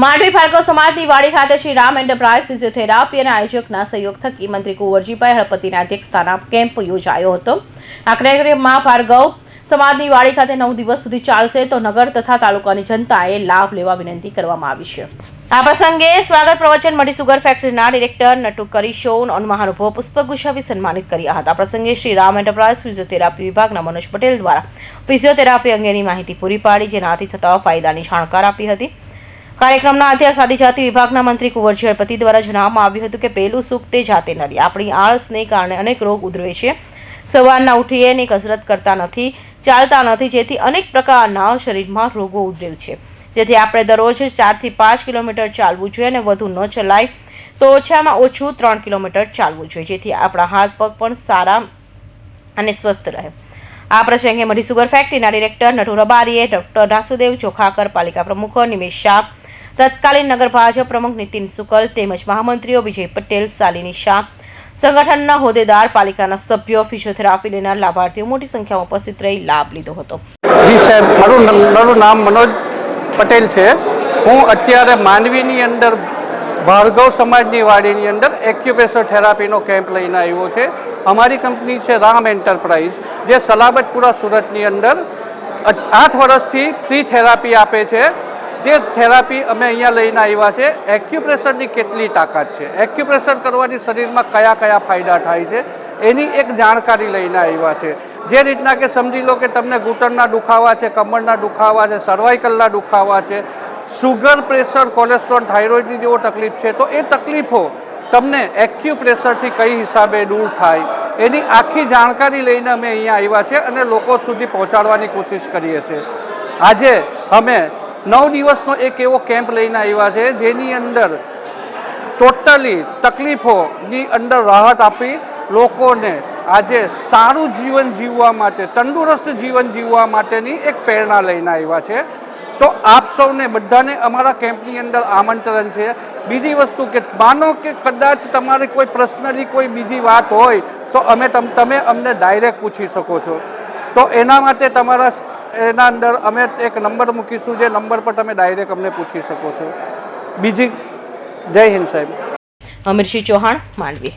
માંડવી ભાર્ગવ સમાજની વાડી ખાતે શ્રી રામ એન્ટરપ્રાઇઝ ફિઝિયોથેરાપી અને આયોજકના સહયોગ થકી મંત્રી કુંવરજીભાઈ હળપતિના અધ્યક્ષસ્થાના કેમ્પ યોજાયો હતો. આ કાર્યક્રમમાં ભાર્ગવ સમાજની વાડી ખાતે નવ દિવસ સુધી ચાલશે તો નગર તથા તાલુકાની જનતાએ લાભ લેવા વિનંતી કરવામાં આવી છે. આ પ્રસંગે સ્વાગત પ્રવચન મળી સુગર ફેક્ટરીના ડિરેક્ટર નટુ કરીશોન અને મહાનુભાવ પુષ્પગુચ્છ આપી સન્માનિત કર્યા હતા. પ્રસંગે શ્રી રામ એન્ટરપ્રાઇઝ ફિઝિયોથેરાપી વિભાગના મનોજ પટેલ દ્વારા ફિઝિયોથેરાપી અંગેની માહિતી પૂરી પાડી જેનાથી થતા ફાયદાની જાણકાર આપી હતી. કાર્યક્રમના અધ્યક્ષ આદિજાતિ વિભાગના મંત્રી કુંવરજી હળપતિ દ્વારા જણાવવામાં આવ્યું હતું કે પહેલું સુખ તે જાતે નડી. આપણી આળસને કારણે અનેક રોગ ઉધરે છે. સવારના ઉઠીએ ને કસરત કરતા નથી, ચાલતા નથી, જેથી અનેક પ્રકારના શરીરમાં રોગો ઉધરે છે. જેથી આપણે દરરોજ ચારથી પાંચ કિલોમીટર ચાલવું જોઈએ અને વધુ ન ચલાય તો ઓછામાં ઓછું ત્રણ કિલોમીટર ચાલવું જોઈએ, જેથી આપણા હાથ પગ પણ સારા અને સ્વસ્થ રહે. આ પ્રસંગે મરી સુગર ફેક્ટરીના ડિરેક્ટર નટુ રબારીએ ડૉક્ટર નાસુદેવ ચોખાકર પાલિકા પ્રમુખ નિમેશ શાહ તત્કાલીન નગર ભાજપ પ્રમુખ નીતિન સુકલ તેમજ મહામંત્રીઓ વિજય પટેલ, શાલિની શાહ, સંગઠનના હોદ્દેદાર, પાલિકાના સભ્યો, ફિઝિયોથેરાપી લેનાર લાભાર્થીઓ મોટી સંખ્યામાં ઉપસ્થિત રહી લાભ લીધો હતો. સાહેબ, મારું મારું નામ મનોજ પટેલ છે. હું અત્યારે માંડવીની અંદર, ભાર્ગવ સમાજની વાડીની અંદર એક્યુપ્રેશર થેરાપીનો કેમ્પ લઈને આવ્યો છે. અમારી કંપની છે રામ એન્ટરપ્રાઇઝ, જે સલાબતપુરા સુરતની અંદર આઠ વર્ષથી ફ્રી થેરાપી આપે છે. જે થેરાપી અમે અહીંયા લઈને આવ્યા છે, એક્યુપ્રેશરની કેટલી તાકાત છે? એક્યુપ્રેશર કરવાથી શરીરમાં કયા કયા ફાયદા થાય છે? એની એક જાણકારી લઈને આવ્યા છે. જે રીતના કે સમજી લો કે તમને ઘૂંટણના દુખાવા છે, કમરના દુખાવા છે સર્વાઇકલના દુખાવા છે સુગર પ્રેશર કોલેસ્ટ્રોલ થાઇરોઇડની જેવો તકલીફ છે, તો એ તકલીફો તમને એક્યુપ્રેશરથી કઈ હિસાબે દૂર થાય, એની આખી જાણકારી લઈને અમે અહીંયા આવ્યા છે અને લોકો સુધી પહોંચાડવાની કોશિશ કરીએ છીએ. આજે અમે નવ દિવસનો એક એવો કેમ્પ લઈને આવ્યા છે, જેની અંદર ટોટલી તકલીફોની અંદર રાહત આપી લોકોને આજે સારું જીવન જીવવા માટે, તંદુરસ્ત જીવન જીવવા માટેની એક પ્રેરણા લઈને આવ્યા છે. તો આપ સૌને બધાને અમારા કેમ્પની અંદર આમંત્રણ છે. બીજી વસ્તુ કે માનો કે કદાચ તમારે કોઈ પર્સનલી કોઈ બીજી વાત હોય, તો અમે તમ અમને ડાયરેક્ટ પૂછી શકો છો. તો એના માટે તમારા એના અંદર અમે એક નંબર મૂકીશું, જે નંબર પર તમે ડાયરેક્ટ અમને પૂછી શકો છો. બીજી જય હિન્દ સાહેબ. અમીરસિંહ ચૌહાણ, માંડવી.